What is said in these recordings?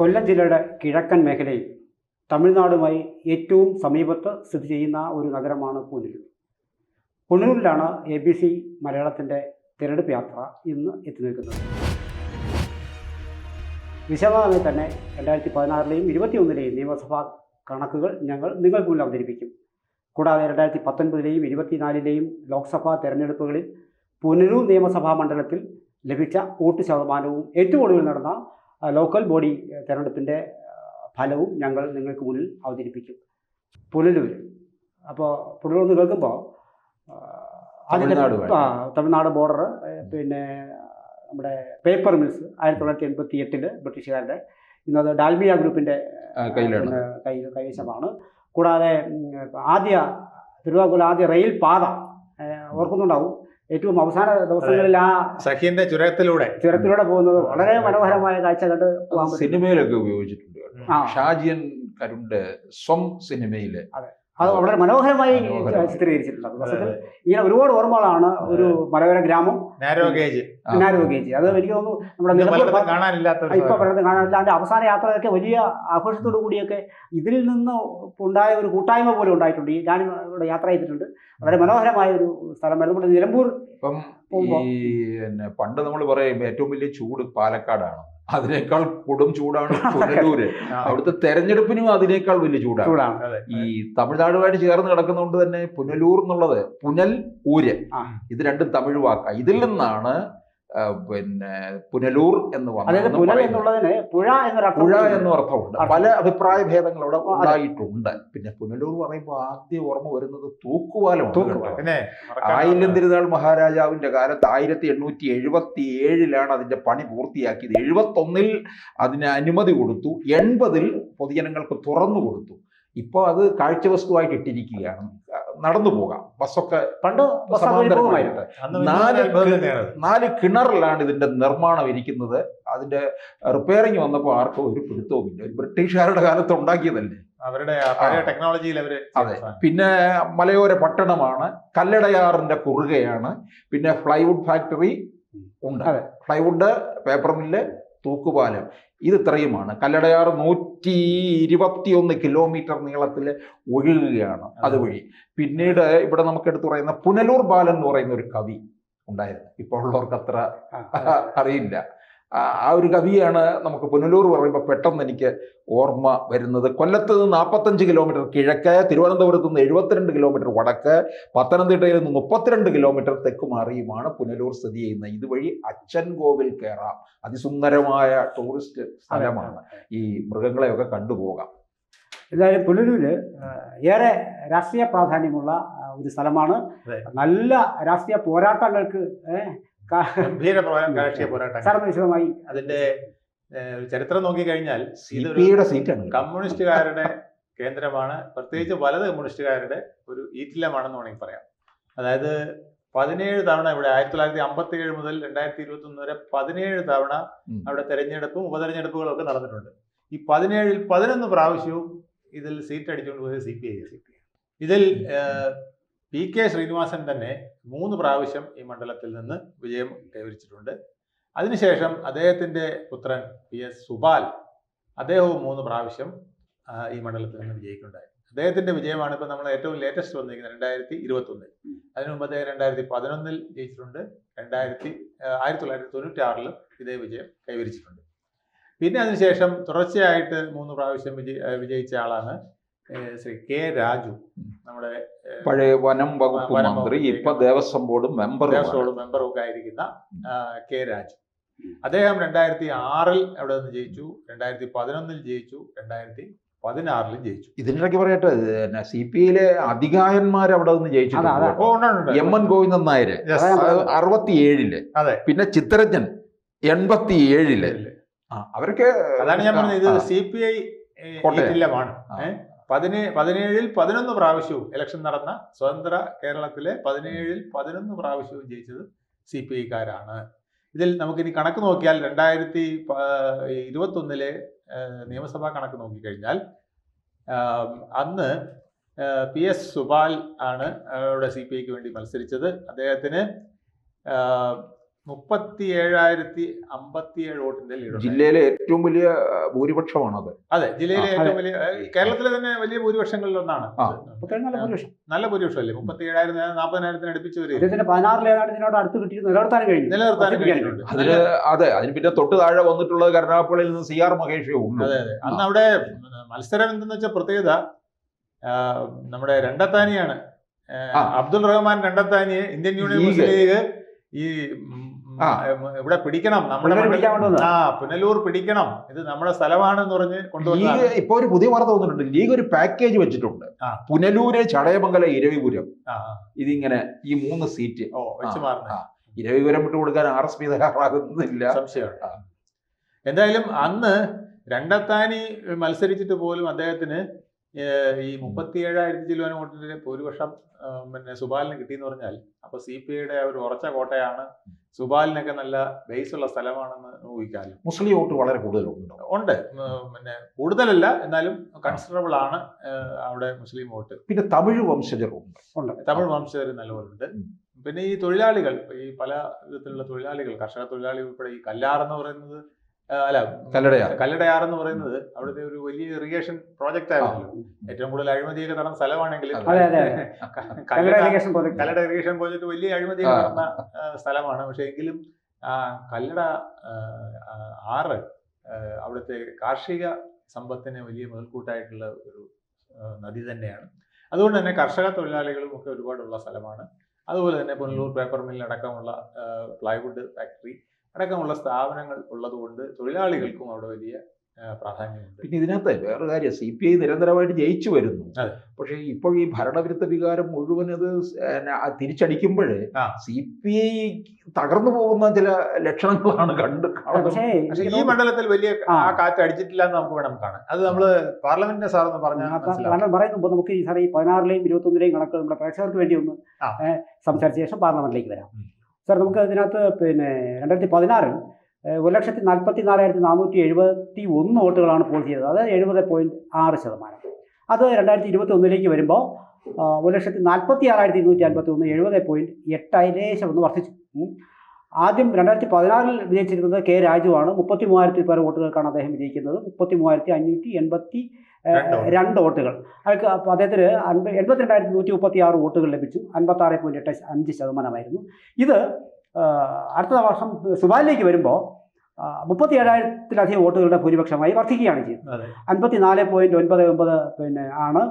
കൊല്ലം ജില്ലയുടെ കിഴക്കൻ മേഖലയിൽ തമിഴ്നാടുമായി ഏറ്റവും സമീപത്ത് സ്ഥിതി ചെയ്യുന്ന ഒരു നഗരമാണ് പുനലൂർ പുനലൂരിലാണ് എ ബി സി മലയാളത്തിന്റെ തിരഞ്ഞെടുപ്പ് യാത്ര ഇന്ന് എത്തി നിൽക്കുന്നത്. വിശദമായി തന്നെ രണ്ടായിരത്തി പതിനാറിലെയും ഇരുപത്തിയൊന്നിലെയും നിയമസഭാ കണക്കുകൾ ഞങ്ങൾ നിങ്ങൾക്ക് മുന്നിൽ അവതരിപ്പിക്കും. കൂടാതെ രണ്ടായിരത്തി പത്തൊൻപതിലെയും ഇരുപത്തിനാലിലെയും ലോക്സഭാ തെരഞ്ഞെടുപ്പുകളിൽ പുനലൂർ നിയമസഭാ മണ്ഡലത്തിൽ ലഭിച്ച വോട്ട് ശതമാനവും ഏറ്റവും ഒടുവിൽ നടന്ന ലോക്കൽ ബോഡി തെരഞ്ഞെടുപ്പിന്റെ ഫലവും ഞങ്ങൾ നിങ്ങൾക്ക് മുന്നിൽ അവതരിപ്പിക്കും. പുനലൂർ അപ്പോൾ പുനലൂർ എന്ന് കേൾക്കുമ്പോൾ അതിന്റെ തമിഴ്നാട് ബോർഡർ പിന്നെ നമ്മുടെ പേപ്പർ മിൽസ് ആയിരത്തി തൊള്ളായിരത്തി എൺപത്തി എട്ടിൽ ബ്രിട്ടീഷുകാരുടെ ഇന്നത് ഡാൽമിയ ഗ്രൂപ്പിന്റെ കൈവശമാണ്. കൂടാതെ ആദ്യ തിരുവാകുല ആദ്യ റെയിൽ പാത ഓർക്കുന്നുണ്ടാവും. ഏറ്റവും അവസാന ദിവസങ്ങളിൽ ആ സഖിന്റെ ചുരത്തിലൂടെ. ചുരത്തിലൂടെ പോകുന്നത് വളരെ മനോഹരമായ കാഴ്ച കണ്ട് സിനിമയിലൊക്കെ ഉപയോഗിച്ചിട്ടുണ്ട്. ഷാജിയൻ കരുണ്ട് സ്വം സിനിമയിൽ അത് വളരെ മനോഹരമായി. ചിത്രീകരിച്ചിട്ടുണ്ട്. ഇങ്ങനെ ഒരുപാട് ഓർമ്മകളാണ് ഒരു മലയോര ഗ്രാമം. നാരോ ഗേജ് ആ. നാരോഗേജ് അത് എനിക്ക് തോന്നുന്നു നമ്മുടെ കാണാനില്ലാത്ത ഇപ്പൊ. പറയുന്നത് കാണാനില്ല. അതിന്റെ അവസാന യാത്രയൊക്കെ വലിയ ആഘോഷത്തോടു കൂടിയൊക്കെ ഇതിൽ നിന്ന് ഉണ്ടായ ഒരു കൂട്ടായ്മ പോലും ഉണ്ടായിട്ടുണ്ട്. ഈ ഞാൻ ഇവിടെ യാത്ര ചെയ്തിട്ടുണ്ട്. വളരെ മനോഹരമായ ഒരു സ്ഥലമായിരുന്നു നമ്മുടെ നിലമ്പൂർ ഇപ്പം. ഈ പിന്നെ പണ്ട് നമ്മൾ പറയും ഏറ്റവും വലിയ ചൂട് പാലക്കാടാണ്. അതിനേക്കാൾ കൊടും ചൂടാണ് പുനലൂര് അവിടുത്തെ തെരഞ്ഞെടുപ്പിനും അതിനേക്കാൾ വലിയ ചൂടാണ്. ഈ തമിഴ്നാടുമായിട്ട് ചേർന്ന് കിടക്കുന്നതുകൊണ്ട് തന്നെ പുനലൂർ എന്നുള്ളത് പുനൽ ഊര്. ഇത് രണ്ടും തമിഴ് വാക്കാ. ഇതിൽ നിന്നാണ് പിന്നെ പുനലൂർ എന്ന്. എന്നുള്ളതിന് പുഴ പുഴ എന്നും അർത്ഥമുണ്ട്. അർത്ഥം. പല അഭിപ്രായ ഭേദങ്ങൾ അവിടെ ഉണ്ടായിട്ടുണ്ട്. പിന്നെ പുനലൂർ പറയുമ്പോൾ ആദ്യം ഓർമ്മ വരുന്നത് തൂക്കുവാലമാണ് തൂക്കുപാലം. പിന്നെ ആയില്യം തിരുനാൾ മഹാരാജാവിന്റെ കാലത്ത് ആയിരത്തി എണ്ണൂറ്റി എഴുപത്തി ഏഴിലാണ് അതിന്റെ പണി പൂർത്തിയാക്കിയത്. എഴുപത്തി ഒന്നിൽ അതിന് അനുമതി കൊടുത്തു. എൺപതിൽ പൊതുജനങ്ങൾക്ക് തുറന്നു കൊടുത്തു. ഇപ്പോൾ അത് കാഴ്ചവസ്തുവായിട്ട് ഇട്ടിരിക്കുകയാണ്. നടന്നു പോകാം. ബസ്സൊക്കെ പണ്ട്. നാല്. നാല് കിണറിലാണ് ഇതിന്റെ നിർമ്മാണം ഇരിക്കുന്നത്. അതിന്റെ റിപ്പയറിങ് വന്നപ്പോൾ ആർക്കും ഒരു പിടുത്തവുമില്ല ഒരു ബ്രിട്ടീഷുകാരുടെ കാലത്ത് ഉണ്ടാക്കിയതല്ലേ? അവരുടെ ടെക്നോളജിയിൽ അവർ അതെ. പിന്നെ മലയോര പട്ടണമാണ്. കല്ലടയാറിന്റെ കുറുകയാണ്. പിന്നെ ഫ്ലൈവുഡ് ഫാക്ടറി ഉണ്ട്. ഫ്ലൈവുഡ് പേപ്പർ മില്ല് തൂക്കുപാലം. ഇത് ഇത്രയുമാണ്. കല്ലടയാർ നൂറ്റി ഇരുപത്തിയൊന്ന് കിലോമീറ്റർ നീളത്തിൽ ഒഴുകുകയാണ് അതുവഴി. പിന്നീട് ഇവിടെ നമുക്ക് എടുത്തു പറയുന്ന പുനലൂർ ബാലൻ എന്ന് പറയുന്ന ഒരു കവി ഉണ്ടായിരുന്നു. ഇപ്പോൾ ഉള്ളവർക്ക് അത്ര അറിയില്ല. ആ ഒരു കവിയാണ് നമുക്ക് പുനലൂർ പറയുമ്പോൾ പെട്ടെന്ന് എനിക്ക് ഓർമ്മ വരുന്നത്. കൊല്ലത്ത് നിന്ന് നാൽപ്പത്തഞ്ച് കിലോമീറ്റർ കിഴക്ക് തിരുവനന്തപുരത്ത് നിന്ന് എഴുപത്തിരണ്ട് കിലോമീറ്റർ വടക്ക് പത്തനംതിട്ടയിൽ നിന്ന് മുപ്പത്തിരണ്ട് കിലോമീറ്റർ തെക്ക് മാറിയുമാണ് പുനലൂർ സ്ഥിതി ചെയ്യുന്നത്. ഇതുവഴി അച്ഛൻ കോവിൽ കയറാം. അതിസുന്ദരമായ ടൂറിസ്റ്റ് സ്ഥലമാണ്. ഈ മൃഗങ്ങളെയൊക്കെ കണ്ടുപോകാം. എന്തായാലും പുനലൂര് ഏറെ രാഷ്ട്രീയ പ്രാധാന്യമുള്ള ഒരു സ്ഥലമാണ്. നല്ല രാഷ്ട്രീയ പോരാട്ടങ്ങൾക്ക് ഗംഭീര രാഷ്ട്രീയ പോരാട്ടം. വിശദമായി അതിന്റെ ചരിത്രം നോക്കിക്കഴിഞ്ഞാൽ ഇതൊരു കമ്മ്യൂണിസ്റ്റുകാരുടെ കേന്ദ്രമാണ്. പ്രത്യേകിച്ച് വലത് കമ്മ്യൂണിസ്റ്റുകാരുടെ ഒരു ഈറ്റില്ലമാണെന്ന് വേണമെങ്കിൽ പറയാം. അതായത് പതിനേഴ് തവണ ഇവിടെ ആയിരത്തി തൊള്ളായിരത്തി അമ്പത്തി ഏഴ് മുതൽ രണ്ടായിരത്തി ഇരുപത്തി ഒന്ന് വരെ പതിനേഴ് തവണ. അവിടെ തെരഞ്ഞെടുപ്പും ഉപതെരഞ്ഞെടുപ്പുകളും ഒക്കെ നടന്നിട്ടുണ്ട്. ഈ പതിനേഴിൽ പതിനൊന്ന് പ്രാവശ്യവും ഇതിൽ സീറ്റ് അടിച്ചുകൊണ്ട് പോയത് സി പി ഐ ഇതിൽ പി കെ ശ്രീനിവാസൻ തന്നെ മൂന്ന് പ്രാവശ്യം ഈ മണ്ഡലത്തിൽ നിന്ന് വിജയം കൈവരിച്ചിട്ടുണ്ട്. അതിനുശേഷം അദ്ദേഹത്തിന്റെ പുത്രൻ പി എസ് സുബാൽ അദ്ദേഹവും മൂന്ന് പ്രാവശ്യം ഈ മണ്ഡലത്തിൽ നിന്ന് വിജയിക്കുണ്ടായി അദ്ദേഹത്തിന്റെ വിജയമാണ് ഇപ്പൊ നമ്മൾ ഏറ്റവും ലേറ്റസ്റ്റ് വന്നിരിക്കുന്നത് രണ്ടായിരത്തി ഇരുപത്തി ഒന്നിൽ അതിനു മുമ്പ് അദ്ദേഹം രണ്ടായിരത്തി പതിനൊന്നിൽ ജയിച്ചിട്ടുണ്ട്. രണ്ടായിരത്തി ആയിരത്തി തൊള്ളായിരത്തി തൊണ്ണൂറ്റി ആറിലും ഇതേ വിജയം കൈവരിച്ചിട്ടുണ്ട്. പിന്നെ അതിനുശേഷം തുടർച്ചയായിട്ട് മൂന്ന് പ്രാവശ്യം വിജയി വിജയിച്ച ആളാണ് ശ്രീ കെ രാജു നമ്മുടെ പഴയ വനം വകുപ്പ് മന്ത്രി ഇപ്പൊ ദേവസ്വം ബോർഡ് മെമ്പർ ദേവസ്വം മെമ്പറും ഒക്കെ ആയിരിക്കുന്ന കെ രാജു. അദ്ദേഹം രണ്ടായിരത്തി ആറിൽ അവിടെ നിന്ന് ജയിച്ചു രണ്ടായിരത്തി പതിനൊന്നിൽ ജയിച്ചു രണ്ടായിരത്തി പതിനാറിലും ജയിച്ചു. ഇതിനിടയ്ക്ക് പറയട്ടെ സി പി ഐയിലെ അധികായന്മാർ അവിടെ നിന്ന് ഉണ്ട്. എം എൻ ഗോവിന്ദൻ നായർ അറുപത്തി ഏഴിൽ അതെ പിന്നെ ചിത്തരഞ്ജൻ എൺപത്തി ഏഴിൽ അവരൊക്കെ അതാണ് ഞാൻ പറഞ്ഞത് ഇത് സി പി ഐ കോട്ടയം. പതിനേ പതിനേഴിൽ പതിനൊന്ന് പ്രാവശ്യവും ഇലക്ഷൻ നടന്ന സ്വതന്ത്ര കേരളത്തിലെ പതിനേഴിൽ പതിനൊന്ന് പ്രാവശ്യവും ജയിച്ചത് സി പി ഐക്കാരാണ് ഇതിൽ നമുക്കിനി കണക്ക് നോക്കിയാൽ രണ്ടായിരത്തി ഇരുപത്തൊന്നിലെ നിയമസഭാ കണക്ക് നോക്കിക്കഴിഞ്ഞാൽ അന്ന് പി എസ് സുബാൽ ആണ് അവിടെ സി പി ഐക്ക് വേണ്ടി മത്സരിച്ചത്. അദ്ദേഹത്തിന് മുപ്പത്തി ഏഴായിരത്തി അമ്പത്തിയേഴ് വോട്ടിന്റെ ലീഡ് ജില്ലയിലെ ഏറ്റവും വലിയ ഭൂരിപക്ഷമാണ് അത് അതെ ജില്ലയിലെ ഏറ്റവും വലിയ കേരളത്തിലെ തന്നെ വലിയ ഭൂരിപക്ഷങ്ങളിൽ ഒന്നാണ് നല്ല ഭൂരിപക്ഷം. അല്ലേ മുപ്പത്തി ഏഴായിരം നാൽപ്പതിനായിരത്തിന് അടുപ്പിച്ച് വരും ഇതിനോട് അടുത്ത് കിട്ടി നിലനിർത്താൻ കഴിഞ്ഞു. നിലനിർത്താൻ കഴിഞ്ഞിട്ടുണ്ട് അതിന് അതെ അതിന് പിന്നെ തൊട്ട് താഴെ വന്നിട്ടുള്ളത് കരുനാഗപ്പള്ളിയിൽ നിന്ന് സി ആർ മഹേഷേ ഉള്ളൂ. അതെ അതെ. അന്ന് അവിടെ മത്സരം എന്തെന്ന് വെച്ചാൽ പ്രത്യേകത നമ്മുടെ രണ്ടത്താനിയാണ്. അബ്ദുൾ റഹ്മാൻ രണ്ടത്താനിയെ ഇന്ത്യൻ യൂണിയൻ മുസ്ലിം ലീഗ്. ഈ ഇവിടെ പിടിക്കണം. നമ്മുടെ. ആ പുനലൂർ പിടിക്കണം. ഇത് നമ്മുടെ സ്ഥലമാണെന്ന് പറഞ്ഞ് ലീഗ് കൊണ്ടുവന്നതാണ് ഇപ്പൊ ഒരു പുതിയ വാർത്ത തോന്നിട്ടുണ്ട് ലീഗ് ഒരു പാക്കേജ് വെച്ചിട്ടുണ്ട്. പുനലൂര് ചടയമംഗലം ഇരവിപുരം. ഇതിങ്ങനെ ഈ മൂന്ന് സീറ്റ് ഓ വെച്ച് മാറുന്ന. ഇരവിപുരം വിട്ട് കൊടുക്കാൻ ആർ എസ് പി തയ്യാറാകുന്നില്ല. സംശയമുണ്ട് എന്തായാലും അന്ന് രണ്ടത്താനി മത്സരിച്ചിട്ട് പോലും അദ്ദേഹത്തിന് ഈ മുപ്പത്തി ഏഴായിരത്തി വോട്ടിന്റെ ഭൂരിപക്ഷം വർഷം പിന്നെ സുബാലിന് കിട്ടിയെന്ന് പറഞ്ഞാൽ അപ്പൊ സി പി ഐയുടെ ഒരു ഉറച്ച കോട്ടയാണ് സുബാലിനൊക്കെ നല്ല ബേസ് ഉള്ള സ്ഥലമാണെന്ന് ഊഹിക്കാമല്ലോ മുസ്ലിം വോട്ട് വളരെ കൂടുതലുണ്ട് ഉണ്ട് പിന്നെ കൂടുതലല്ല എന്നാലും കൺസിഡറബിൾ ആണ് അവിടെ മുസ്ലിം വോട്ട്. പിന്നെ തമിഴ് വംശജരുണ്ട് തമിഴ് വംശജർ നല്ലപോലുണ്ട്. പിന്നെ ഈ തൊഴിലാളികൾ ഈ പല വിധത്തിലുള്ള തൊഴിലാളികൾ കർഷക തൊഴിലാളികൾ ഉൾപ്പെടെ ഈ കല്ലാർ എന്ന് പറയുന്നത് അല്ല കല്ലടയാർ. കല്ലടയാർ എന്ന് പറയുന്നത് അവിടുത്തെ ഒരു വലിയ ഇറിഗേഷൻ പ്രോജക്റ്റ് ആയിരുന്നു ഏറ്റവും കൂടുതൽ അഴിമതിയൊക്കെ നടന്ന സ്ഥലമാണെങ്കിൽ കല്ലട ഇറിഗേഷൻ പ്രോജക്ട് വലിയ അഴിമതി നടന്ന സ്ഥലമാണ്. പക്ഷെ എങ്കിലും ആ, കല്ലട ആറ് അവിടുത്തെ കാർഷിക സമ്പത്തിന് വലിയ മുതൽക്കൂട്ടായിട്ടുള്ള ഒരു നദി തന്നെയാണ്. അതുകൊണ്ട് തന്നെ കർഷക തൊഴിലാളികളും ഒക്കെ ഒരുപാടുള്ള സ്ഥലമാണ്. അതുപോലെ തന്നെ പുനലൂർ പേപ്പർ മിൽ അടക്കമുള്ള പ്ലൈവുഡ് ഫാക്ടറി അടക്കമുള്ള സ്ഥാപനങ്ങൾ ഉള്ളതുകൊണ്ട് തൊഴിലാളികൾക്കും അവിടെ വലിയ പ്രാധാന്യമുണ്ട് പിന്നെ ഇതിനകത്ത് വേറെ കാര്യം സി പി ഐ നിരന്തരമായിട്ട് ജയിച്ചു വരുന്നു അതെ. പക്ഷേ ഇപ്പോൾ ഈ ഭരണവിരുദ്ധ വികാരം മുഴുവൻ ഇത് തിരിച്ചടിക്കുമ്പോഴേ സി പി ഐ തകർന്നു പോകുന്ന ചില ലക്ഷണങ്ങളാണ് കണ്ട് കാണുന്നത് പക്ഷേ ഈ മണ്ഡലത്തിൽ വലിയ ആ. കാറ്റ് അടിച്ചിട്ടില്ല എന്ന് നമുക്ക് വേണം കാണാൻ അത് നമ്മൾ പാർലമെന്റിന്റെ സാർ എന്ന് പറഞ്ഞാൽ പറയുമ്പോൾ നമുക്ക് ഈ സാറേ ഈ പതിനാറിലെയും ഇരുപത്തൊന്നിലെയും കണക്ക് നമ്മുടെ പ്രേക്ഷകർക്ക് വേണ്ടി ഒന്ന്. സംസാരിച്ച ശേഷം പാർലമെന്റിലേക്ക് വരാം. സാർ നമുക്ക് അതിനകത്ത് പിന്നെ രണ്ടായിരത്തി പതിനാറിൽ ഒരു ലക്ഷത്തി നാൽപ്പത്തി നാലായിരത്തി നാനൂറ്റി എഴുപത്തി ഒന്ന് വോട്ടുകളാണ് പോൾ ചെയ്തത്. അതായത് എഴുപത് പോയിന്റ് ആറ് ശതമാനം. അത് രണ്ടായിരത്തി ഇരുപത്തി ഒന്നിലേക്ക് വരുമ്പോൾ ഒരു ലക്ഷത്തി നാൽപ്പത്തി ആറായിരത്തി ഇരുന്നൂറ്റി അൻപത്തി ഒന്ന് എഴുപത് പോയിന്റ് എട്ടായി ലേശം ഒന്ന് വർദ്ധിച്ചു. ആദ്യം രണ്ടായിരത്തി പതിനാറിൽ വിജയിച്ചിരുന്നത് കെ രാജുവാണ്. മുപ്പത്തി മൂവായിരത്തിൽ പേർ വോട്ടുകൾക്കാണ് അദ്ദേഹം വിജയിക്കുന്നത്. മുപ്പത്തി മൂവായിരത്തി അഞ്ഞൂറ്റി എൺപത്തി രണ്ട് വോട്ടുകൾ. അയാൾക്ക് അപ്പോൾ അദ്ദേഹത്തിന് അൻപ എൺപത്തിരണ്ടായിരത്തി നൂറ്റി മുപ്പത്തി ആറ് വോട്ടുകൾ ലഭിച്ചു. അൻപത്തി ആറ് പോയിന്റ് എട്ട് അഞ്ച് ശതമാനമായിരുന്നു. ഇത് അടുത്ത വർഷം സുബാലിലേക്ക് വരുമ്പോൾ മുപ്പത്തി ഏഴായിരത്തിലധികം വോട്ടുകളുടെ ഭൂരിപക്ഷമായി വർദ്ധിക്കുകയാണ് ചെയ്തത്. അൻപത്തി നാല് പോയിന്റ് ഒൻപത് ഒമ്പത് പിന്നെ ആണ്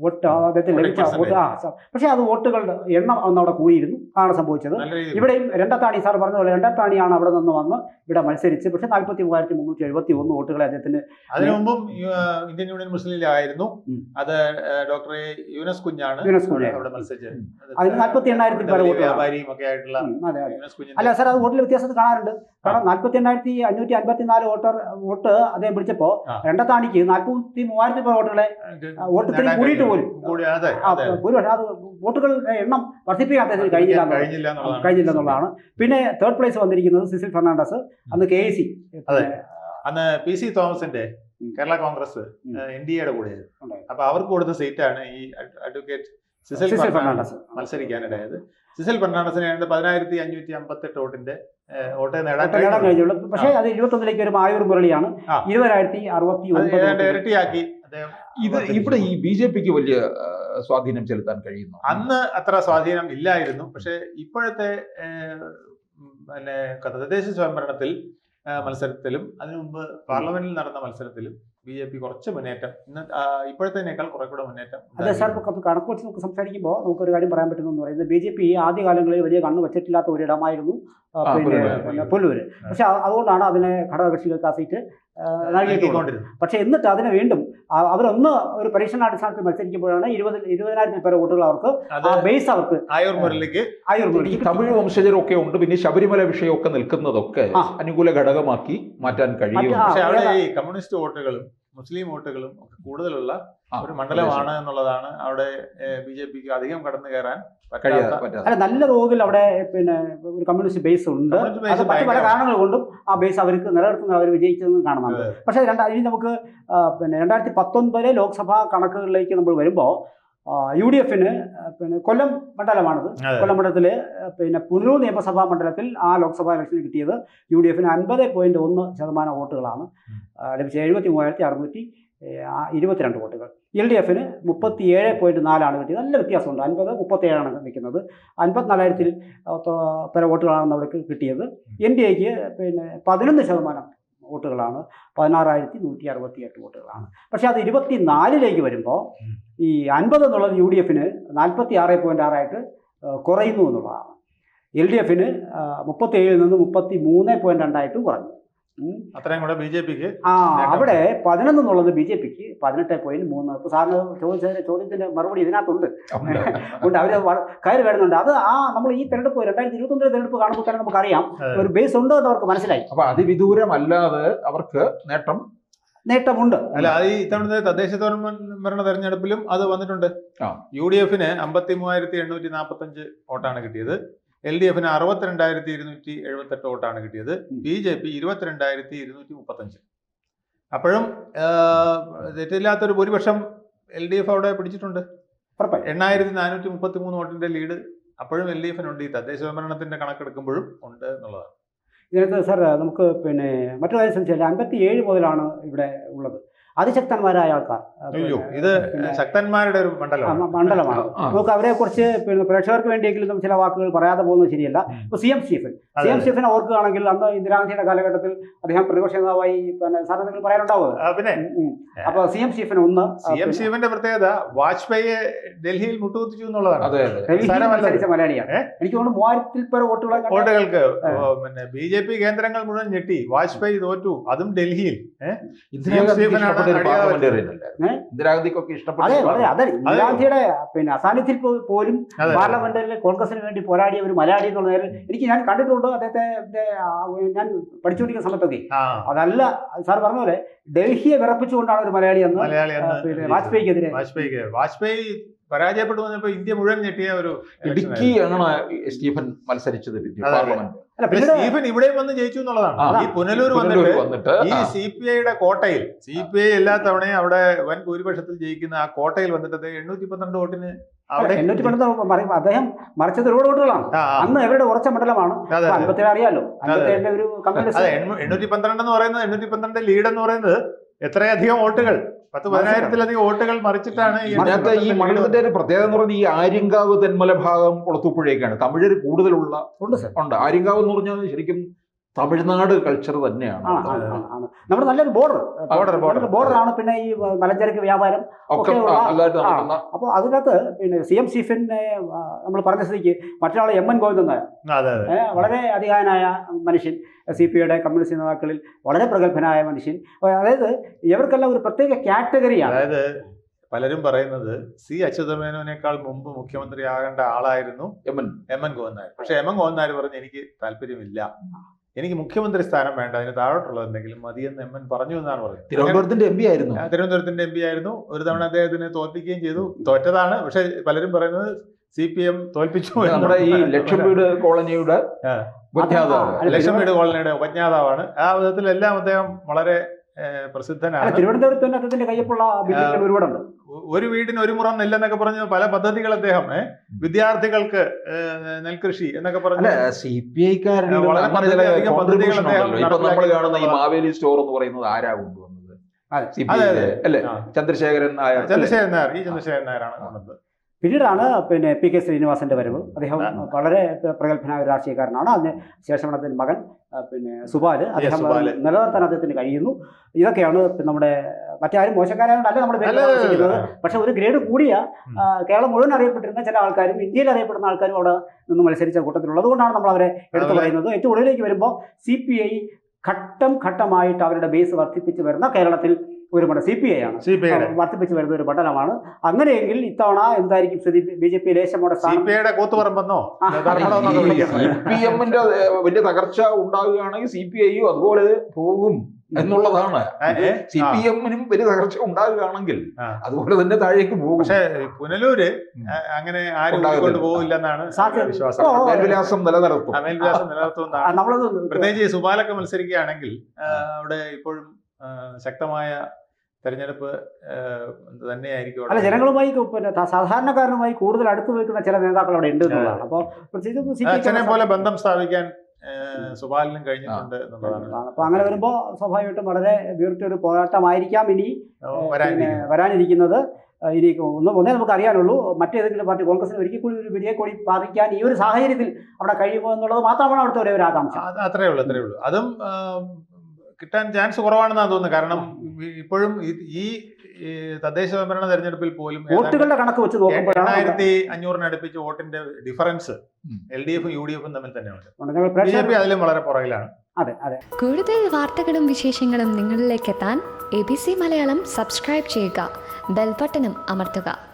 വോട്ട് അദ്ദേഹത്തിന് ലഭിച്ച വോട്ട് ആ പക്ഷെ അത് വോട്ടുകളുടെ എണ്ണം അന്ന് അവിടെ കൂടിയിരുന്നു. ആണ് സംഭവിച്ചത്. ഇവിടെയും രണ്ടത്താണി സാർ പറഞ്ഞ പോലെ രണ്ടത്താണിയാണ് അവിടെ നിന്ന് വന്ന് ഇവിടെ മത്സരിച്ച്. പക്ഷേ നാൽപ്പത്തി മൂവായിരത്തി മുന്നൂറ്റി എഴുപത്തി ഒന്ന് വോട്ടുകളെ അദ്ദേഹത്തിന് അതിനു മുമ്പും ഇന്ത്യൻ യൂണിയൻ മുസ്ലിം ലീഗ് ആയിരുന്നു അത് ഡോക്ടർ യൂനസ് കുഞ്ഞാണ് യൂനസ് അവിടെ അവിടെ മത്സരിച്ചത് അതിന് നാൽപ്പത്തി എണ്ണായിരത്തി പേരെ വോട്ട് വ്യാപാരിയും ഒക്കെ ആയിട്ടുള്ള അല്ല സാർ അത് വോട്ടിൽ വ്യത്യാസം കാണാറുണ്ട്. കാരണം നാൽപ്പത്തി എണ്ണായിരത്തി അഞ്ഞൂറ്റി അൻപത്തി നാല് വോട്ടർ വോട്ട് അദ്ദേഹം പിടിച്ചപ്പോ ആ. രണ്ടത്താണിക്ക് നാൽപ്പത്തി മൂവായിരത്തി പേർ വോട്ടുകളെ വോട്ട് കൂടിയിട്ട് പോലും. ഒരു അതെ. ഭൂരിപക്ഷം അത് വോട്ടുകൾ എണ്ണം വർദ്ധിപ്പിക്കാൻ അദ്ദേഹത്തിന് കഴിഞ്ഞില്ല കഴിഞ്ഞില്ല എന്നുള്ളതാണ്. പിന്നെ തേർഡ് പ്ലേസ് വന്നിരിക്കുന്നത് സിസിൽ ഫെർണാണ്ടസ് അന്ന് കെ സി. അതെ. അന്ന് പി സി തോമസിന്റെ. കേരള കോൺഗ്രസ്. എൻ ഡി എയുടെ കൂടെ അപ്പൊ അവർക്ക് കൊടുത്ത സീറ്റാണ് ഈ അഡ്- അഡ്വക്കേറ്റ് സിസിൽ ഫെർണാണ്ടസ്. മത്സരിക്കാനിടയത് സിസിൽ ഫെർണാണ്ടസിന് ഏതാണ്ട് പതിനായിരത്തി അഞ്ഞൂറ്റി അമ്പത്തെട്ട് വോട്ടിന്റെ വോട്ടേ നേടാൻ കഴിഞ്ഞുള്ളൂ. പക്ഷേ അത് ഇരുപത്തൊന്നിലേക്ക് വരുമ്പോൾ ആയൂർ മുരളിയാണ്. ആ. ഇരുപതിനായിരത്തി അറുപത്തി. ഇരട്ടിയാക്കി. ഇത്. ഇവിടെ ഈ ബി ജെ പിക്ക് വലിയ സ്വാധീനം ചെലുത്താൻ കഴിയുന്നു. അന്ന് അത്ര സ്വാധീനം ഇല്ലായിരുന്നു. പക്ഷെ ഇപ്പോഴത്തെ പിന്നെ തദ്ദേശ സ്വയംഭരണത്തിൽ മത്സരത്തിലും അതിനു മുമ്പ് പാർലമെന്റിൽ നടന്ന മത്സരത്തിലും ബി ജെ പി കുറച്ച് മുന്നേറ്റം. ഇന്ന് ഇപ്പോഴത്തേനേക്കാൾ കുറെ കൂടെ മുന്നേറ്റം അതെ സാർ കണക്ക് വെച്ച് നമുക്ക് സംസാരിക്കുമ്പോൾ നമുക്കൊരു കാര്യം പറയാൻ പറ്റുന്നു പറയുന്നത് ബി ജെ പി ആദ്യകാലങ്ങളിൽ വലിയ കണ്ണ് വെച്ചിട്ടില്ലാത്ത ഒരിടമായിരുന്നു പിന്നെ പുല്ലൂര്. പക്ഷെ അതുകൊണ്ടാണ് അതിനെ ഘടകകക്ഷികൾക്ക് ആ സീറ്റ് നൽകിയിട്ടുള്ളത് നൽകിക്കൊണ്ടിരുന്നു. പക്ഷെ എന്നിട്ട് അതിനെ വീണ്ടും അവരൊന്ന് ഒരു പരീക്ഷണാടിസ്ഥാനത്തിൽ മത്സരിക്കുമ്പോഴാണ് ഇരുപത് ഇരുപതിനായിരത്തിൽ പേരെ വോട്ടുകൾ അവർക്ക് ബേസ് അവർക്ക് ആയൂർ മുരളിക്ക് ആയൂർ ഈ മുരളിക്ക് തമിഴ് വംശജരൊക്കെ ഉണ്ട് പിന്നെ ശബരിമല വിഷയമൊക്കെ നിൽക്കുന്നതൊക്കെ അനുകൂല ഘടകമാക്കി മാറ്റാൻ കഴിയും പക്ഷെ അവിടെ ഈ കമ്മ്യൂണിസ്റ്റ് വോട്ടുകളും മുസ്ലിം വോട്ടുകളും ഒക്കെ കൂടുതലുള്ള ഒരു മണ്ഡലമാണ് എന്നുള്ളതാണ് അവിടെ ബി ജെ പിക്ക് അധികം കടന്നു കയറാൻ പറ്റാത്ത അല്ല നല്ല തോതിൽ അവിടെ പിന്നെ ഒരു കമ്മ്യൂണിസ്റ്റ് ബേസ് ഉണ്ട്. അത് മറ്റു പല കാരണങ്ങൾ കൊണ്ടും ആ ബേസ് അവർക്ക് നിലനിർത്തുന്ന അവർ വിജയിച്ചതെന്ന് കാണുന്നുണ്ട്. പക്ഷേ രണ്ടായിരത്തി ഇനി നമുക്ക് പിന്നെ രണ്ടായിരത്തി പത്തൊൻപതിലെ ലോക്സഭാ കണക്കുകളിലേക്ക് നമ്മൾ വരുമ്പോൾ യു ഡി എഫിന് പിന്നെ കൊല്ലം മണ്ഡലമാണത്. കൊല്ലം മണ്ഡലത്തിൽ പിന്നെ പുനലൂർ നിയമസഭാ മണ്ഡലത്തിൽ ആ ലോക്സഭാ ഇലക്ഷന് കിട്ടിയത് യു ഡി എഫിന് അൻപത് പോയിന്റ് ഒന്ന് ശതമാനം വോട്ടുകളാണ്. ലഭിച്ചത് എഴുപത്തി മൂവായിരത്തി അറുന്നൂറ്റി ഇരുപത്തിരണ്ട് വോട്ടുകൾ. എൽ ഡി എഫിന് മുപ്പത്തി ഏഴ് പോയിന്റ് നാലാണ് കിട്ടിയത്. നല്ല വ്യത്യാസമുണ്ട്. അൻപത് മുപ്പത്തി ഏഴാണ് നിൽക്കുന്നത്. അൻപത്തിനാലായിരത്തിൽ പല വോട്ടുകളാണ് നമുക്ക് കിട്ടിയത്. എൻ ഡി എക്ക് പിന്നെ പതിനൊന്ന് ശതമാനം വോട്ടുകളാണ്. പതിനാറായിരത്തി നൂറ്റി അറുപത്തി എട്ട് വോട്ടുകളാണ്. പക്ഷെ അത് ഇരുപത്തി നാലിലേക്ക് വരുമ്പോൾ ഈ അൻപത് എന്നുള്ളത് യു ഡി എഫിന് നാൽപ്പത്തി ആറ് പോയിന്റ് ആറായിട്ട് കുറയുന്നു എന്നുള്ളതാണ്. എൽ ഡി എഫിന് മുപ്പത്തി ഏഴിൽ നിന്ന് മുപ്പത്തി മൂന്ന് പോയിന്റ് രണ്ടായിട്ട് കുറഞ്ഞു. അത്രയും കൂടെ ബി ജെ പിക്ക് ആ അവിടെ പതിനൊന്ന് എന്നുള്ളത് ബി ജെ പിക്ക് പതിനെട്ട് പോയിന്റ് മൂന്ന്. ഇപ്പൊ സാറിന് ചോദിച്ചതിന് ചോദ്യത്തിന്റെ മറുപടി ഇതിനകത്തുണ്ട്. ഉണ്ട്. അവർ കയറി വരുന്നുണ്ട്. അത് ആ നമ്മൾ ഈ തെരഞ്ഞെടുപ്പ് രണ്ടായിരത്തി ഇരുപത്തി ഒന്നിലെ തെരഞ്ഞെടുപ്പ് കാണുമ്പോൾ തന്നെ നമുക്കറിയാം. അറിയാം ഒരു ബേസ് ഉണ്ട് എന്ന് അവർക്ക് മനസ്സിലായി. അപ്പൊ അതിവിദൂരമല്ലാതെ അവർക്ക് നേട്ടം? നേട്ടമുണ്ട്. അല്ല അത് ഈ ഇത്തവണത്തെ തദ്ദേശ ഭരണ തെരഞ്ഞെടുപ്പിലും അത് വന്നിട്ടുണ്ട്. യു ഡി എഫിന് അമ്പത്തി മൂവായിരത്തി എണ്ണൂറ്റി നാൽപ്പത്തഞ്ച് വോട്ടാണ് കിട്ടിയത്. എൽ ഡി എഫിന് അറുപത്തിരണ്ടായിരത്തി ഇരുന്നൂറ്റി എഴുപത്തെട്ട് വോട്ടാണ് കിട്ടിയത്. ബി ജെ പി ഇരുപത്തിരണ്ടായിരത്തി ഇരുന്നൂറ്റി മുപ്പത്തഞ്ച് അപ്പോഴും തെറ്റില്ലാത്തൊരു ഭൂരിപക്ഷം എൽ ഡി എഫ് അവിടെ പിടിച്ചിട്ടുണ്ട്. എണ്ണായിരത്തി നാനൂറ്റി മുപ്പത്തി മൂന്ന് വോട്ടിന്റെ ലീഡ് അപ്പോഴും എൽ ഡി എഫിനുണ്ട്. ഈ തദ്ദേശ ഭരണത്തിന്റെ കണക്കെടുക്കുമ്പോഴും ഉണ്ട് എന്നുള്ളതാണ്. ഇതിനകത്ത് സാർ നമുക്ക് പിന്നെ മറ്റൊരു കാര്യം ശ്രദ്ധിച്ചാൽ അൻപത്തി ഏഴ് മുതലാണ് ഇവിടെ ഉള്ളത്. അതിശക്തന്മാരായ ആൾക്കാർ. ഇത് ശക്തന്മാരുടെ ഒരു മണ്ഡലമാണ്. നമുക്ക് അവരെ കുറിച്ച് പിന്നെ പ്രേക്ഷകർക്ക് വേണ്ടിയെങ്കിലും ചില വാക്കുകൾ പറയാതെ പോകുന്നത് ശരിയല്ല. ഇപ്പൊ C M Stephen. C M സ്റ്റീഫനെ Stephen ഓർക്കുകയാണെങ്കിൽ അന്ന് ഇന്ദിരാഗാന്ധിയുടെ കാലഘട്ടത്തിൽ അദ്ദേഹം പ്രതിപക്ഷ നേതാവായി പിന്നെ സാർ എന്തെങ്കിലും പറയാനുണ്ടാവുക പിന്നെ. അപ്പൊ സി എം സ്റ്റീഫൻ ഒന്ന് സി എം സ്റ്റീഫന്റെ പ്രത്യേകത വാജ്പേയിയെ ഡൽഹിയിൽ മുട്ടുകുത്തിച്ചു എന്നുള്ളതാണ്. ഡൽഹിയിൽ മത്സരിച്ച മലയാളിയാണ്. എനിക്ക് തോന്നുന്നു മൂവായിരത്തിൽ പേരെ വോട്ടുകൾക്ക് പിന്നെ ബി ജെ പി കേന്ദ്രങ്ങൾ മുഴുവൻ ഞെട്ടി. വാജ്പേയി തോറ്റു. അതും ഡൽഹിയിൽ. ഇന്ദിരാഗാന്ധി സ്റ്റീഫനാണ് ഇന്ദിരാഗാന്ധിക്കൊക്കെ ഇഷ്ടപ്പെട്ട അതെ ഒരു വളരെ അതെ. ഇന്ദിരാഗാന്ധിയുടെ പിന്നെ അസാന്നിധ്യത്തിൽ പോലും. പാർലമെന്റിൽ കോൺഗ്രസിന് വേണ്ടി പോരാടിയ ഒരു മലയാളി എന്നുള്ള നിലയിൽ എനിക്ക് ഞാൻ കണ്ടിട്ടുണ്ട് അദ്ദേഹത്തെ ഞാൻ പഠിച്ചുകൊണ്ടിരിക്കുന്ന സമയത്തൊക്കെ? അതല്ല സാർ പറഞ്ഞ പോലെ ഡൽഹിയെ വിറപ്പിച്ചുകൊണ്ടാണ് ഒരു മലയാളി എന്ന് വാജ്പേയിക്കെതിരെ. വാജ്പേയിക്ക് വാജ്പേയി പരാജയപ്പെട്ടു വന്നപ്പോ ഇന്ത്യ മുഴുവൻ ഞെട്ടിയ ഒരു ഇടുക്കി ആണ് സ്റ്റീഫൻ മത്സരിച്ചത് പിന്നെ പാർലമെന്റ്? അല്ല സ്റ്റീഫൻ ഇവിടെയും വന്ന് ജയിച്ചു എന്നുള്ളതാണ്. ഈ പുനലൂർ വന്നിട്ട് ഈ സി പി ഐയുടെ കോട്ടയിൽ സി പി ഐ എല്ലാ തവണയും അവിടെ വൻ ഭൂരിപക്ഷത്തിൽ ജയിക്കുന്ന ആ കോട്ടയിൽ വന്നിട്ട് എണ്ണൂറ്റി പന്ത്രണ്ട് വോട്ടിന് അവിടെ എണ്ണൂറ്റി പന്ത്രണ്ട് പറയും അദ്ദേഹം മറിച്ചത് ഒരുപാട് വോട്ടുകളാണ്. അന്ന് അവരുടെ ഉറച്ച മണ്ഡലമാണ്. അൻപത്തേഴ് അറിയാലോ. ഒരു എണ്ണൂറ്റി പന്ത്രണ്ട് എന്ന് പറയുന്നത് എണ്ണൂറ്റി പന്ത്രണ്ട് ലീഡ് എന്ന് പറയുന്നത് എത്രയധികം വോട്ടുകൾ. പത്ത് പതിനായിരത്തിലധികം വോട്ടുകൾ മറിച്ചിട്ടാണ് അതിനകത്ത് ഇതിനകത്ത് ഈ 82 മണ്ഡലത്തിന്റെ ഒരു പ്രത്യേകത എന്ന് പറഞ്ഞാൽ ഈ ആര്യങ്കാവ് തെന്മല ഭാഗം കുളത്തൂപ്പുഴയൊക്കെയാണ് തമിഴർ കൂടുതലുള്ള ഉണ്ട് സാർ. ഉണ്ട്. ആര്യങ്കാവ് എന്ന് പറഞ്ഞാൽ ശരിക്കും തമിഴ്നാട് കൾച്ചർ തന്നെയാണ്. നമ്മുടെ നല്ലൊരു ബോർഡർ Border, border. ബോർഡർ ആണ് പിന്നെ ഈ മലഞ്ചരക്ക് വ്യാപാരം ഒക്കെ അപ്പോൾ അതിനകത്ത് പിന്നെ സി എം സ്റ്റീഫനെ നമ്മൾ പറഞ്ഞ സ്ഥിതിക്ക് മറ്റൊരാൾ എം എൻ ഗോവിന്ദൻ നായർ. അതെ അതെ. വളരെ അധികാരനായ മനുഷ്യൻ സി പി ഐയുടെ കമ്മ്യൂണിസ്റ്റ് നേതാക്കളിൽ വളരെ പ്രഗത്ഭനായ മനുഷ്യൻ. അതായത് ഇവർക്കെല്ലാം ഒരു പ്രത്യേക കാറ്റഗറിയാണ് അതായത് പലരും പറയുന്നത് സി അച്യുതമേനോനേക്കാൾ മുമ്പ് മുഖ്യമന്ത്രി ആകേണ്ട ആളായിരുന്നു M N M N Govan Nair. പക്ഷെ എം എൻ ഗോവൻ നായർ പറഞ്ഞ് എനിക്ക് താല്പര്യമില്ല. എനിക്ക് മുഖ്യമന്ത്രി സ്ഥാനം വേണ്ട അതിന് താഴോട്ടുള്ളത് എന്തെങ്കിലും മതിയെന്ന് എം എൻ പറഞ്ഞു എന്നാണ് പറയുന്നത് തിരുവനന്തപുരത്തിന്റെ എം പി ആയിരുന്നു. തിരുവനന്തപുരത്തിന്റെ എം പി ആയിരുന്നു. ഒരു തവണ അദ്ദേഹത്തിനെ തോൽപ്പിക്കുകയും ചെയ്തു. തോറ്റതാണ്. പക്ഷെ പലരും പറയുന്നത് സി പി എം തോൽപ്പിച്ചു നമ്മുടെ ഈ ലക്ഷം വീട് കോളനിയുടെ ലക്ഷം വീട് കോളനിയുടെ ഉപജ്ഞാതാവാണ്. ആ വിധത്തിലെല്ലാം അദ്ദേഹം വളരെ പ്രസിദ്ധനാണ്. തിരുവനന്തപുരത്ത് തന്നെ അദ്ദേഹത്തിന്റെ കയ്യപ്പുള്ള ഒരുപാടുണ്ട്. ഒരു വീടിന് ഒരു മുറം നെല്ലെന്നൊക്കെ പറഞ്ഞ് പല പദ്ധതികൾ അദ്ദേഹം വിദ്യാർത്ഥികൾക്ക് നെൽകൃഷി എന്നൊക്കെ പറഞ്ഞ സി പി ഐക്കാരുടെ നമ്മൾ കാണുന്ന ഈ മാവേലി സ്റ്റോർ എന്ന് പറയുന്നത് ആരാ കൊണ്ടുവന്നത്. അല്ലേ. ചന്ദ്രശേഖരൻ നായർ ചന്ദ്രശേഖരൻ നായർ ഈ ചന്ദ്രശേഖരൻ നായരാണ് കൊണ്ടത് പിന്നീടാണ് പിന്നെ പി കെ ശ്രീനിവാസന്റെ വരവ്. അദ്ദേഹം വളരെ പ്രഗത്ഭനായ ഒരു രാഷ്ട്രീയക്കാരനാണ്. അതിന് ശേഷമാണ് അദ്ദേഹത്തിന്റെ മകൻ പിന്നെ സുബാൽ. അദ്ദേഹം. നിലനിർത്താൻ അദ്ദേഹത്തിന് കഴിയുന്നു. ഇതൊക്കെയാണ് നമ്മുടെ മറ്റാരും മോശക്കാരായതുകൊണ്ടല്ല അല്ല, താമസിക്കുന്നത്. പക്ഷെ ഒരു ഗ്രേഡ് കൂടിയ. കേരളം മുഴുവൻ അറിയപ്പെട്ടിരുന്ന ചില ആൾക്കാരും ഇന്ത്യയിൽ അറിയപ്പെടുന്ന ആൾക്കാരും അവിടെ നിന്ന് മത്സരിച്ച കൂട്ടത്തിലുള്ളത് കൊണ്ടാണ് നമ്മൾ അവരെ എടുത്തു പറയുന്നത്. ഏറ്റവും ഉള്ളിലേക്ക് വരുമ്പോൾ സി പി ഐ ഘട്ടം ഘട്ടമായിട്ട് അവരുടെ ബേസ് വർദ്ധിപ്പിച്ച് വരുന്ന കേരളത്തിൽ ഒരു മണ്ഡലം സി പി ഐ ആണ്. സി പി ഐയുടെ വർദ്ധിപ്പിച്ച് വരുന്ന ഒരു മണ്ഡലമാണ് അങ്ങനെയെങ്കിൽ ഇത്തവണ എന്തായിരിക്കും സ്ഥിതി? ബി ജെ പി ലേശമോടെ സി പി ഐയുടെ കൂത്തുപറമ്പെന്നോ സി പി എമ്മിന്റെ വലിയ തകർച്ച ഉണ്ടാകുകയാണെങ്കിൽ സി പി ഐയും അതുപോലെ പോകും എന്നുള്ളതാണ്. സി പി എമ്മിനും വലിയ തകർച്ച ഉണ്ടാകുകയാണെങ്കിൽ അതുപോലെ തന്നെ താഴേക്ക് പോകും. പക്ഷേ പുനലൂര് അങ്ങനെ ആരും പോകില്ല എന്നാണ് വിശ്വാസം. മേൽവിലാസം നിലനിർത്തും. മേൽവിലാസം പ്രത്യേകിച്ച് സുബാലൊക്കെ മത്സരിക്കുകയാണെങ്കിൽ അവിടെ ഇപ്പോഴും ശക്തമായ തെരഞ്ഞെടുപ്പ് തന്നെയായിരിക്കും അല്ല. ജനങ്ങളുമായി പിന്നെ സാധാരണക്കാരനുമായി കൂടുതൽ അടുത്ത് നിൽക്കുന്ന ചില നേതാക്കൾ അവിടെ ഉണ്ട് എന്നുള്ളതാണ്. അപ്പോൾ പ്രത്യേകിച്ച് പോലെ ബന്ധം സ്ഥാപിക്കാൻ സുബാലിനും കഴിഞ്ഞിട്ടുണ്ട് എന്നുള്ളതാണ്. അപ്പൊ അങ്ങനെ വരുമ്പോ സ്വാഭാവികമായിട്ടും വളരെ വീർട്ടൊരു പോരാട്ടമായിരിക്കാം ഇനി വരാനിരിക്കുന്നത്. ഇനി ഒന്ന് ഒന്നേ നമുക്ക് അറിയാനുള്ളൂ മറ്റേതെങ്കിലും പാർട്ടി കോൺഗ്രസിന് ഒരിക്കൽ കൂടി ഒരു വലിയ കൊടി ബാധിക്കാൻ ഈ ഒരു സാഹചര്യത്തിൽ അവിടെ കഴിയുമോ എന്നുള്ളത് മാത്രമാണ് അവിടുത്തെ ഒരേ ഒരു ആകാംക്ഷ. അത്രേ ഉള്ളൂ അത്രേ ഉള്ളൂ. അതും കിട്ടാൻ ചാൻസ് കുറവാണെന്നാണ് തോന്നുന്നത് കാരണം ഇപ്പോഴും ഈ- തദ്ദേശ സ്വയംഭരണ തെരഞ്ഞെടുപ്പിൽ പോലും വോട്ടുകളുടെ കണക്ക് വെച്ച് നോക്കുമ്പോൾ എണ്ണായിരത്തി അഞ്ഞൂറിന് അടുപ്പിച്ച് വോട്ടിന്റെ ഡിഫറൻസ്. എൽ ഡി എഫും യു ഡി എഫും തമ്മിൽ തന്നെയുണ്ട്. ബി ജെ പി അതിലും വളരെ പുറകിലാണ്. അതെ അതെ. കൂടുതൽ വാർത്തകളും വിശേഷങ്ങളും നിങ്ങളിലേക്ക് എത്താൻ A B C Malayalam subscribe ചെയ്യുക. ബെൽബട്ടനും അമർത്തുക.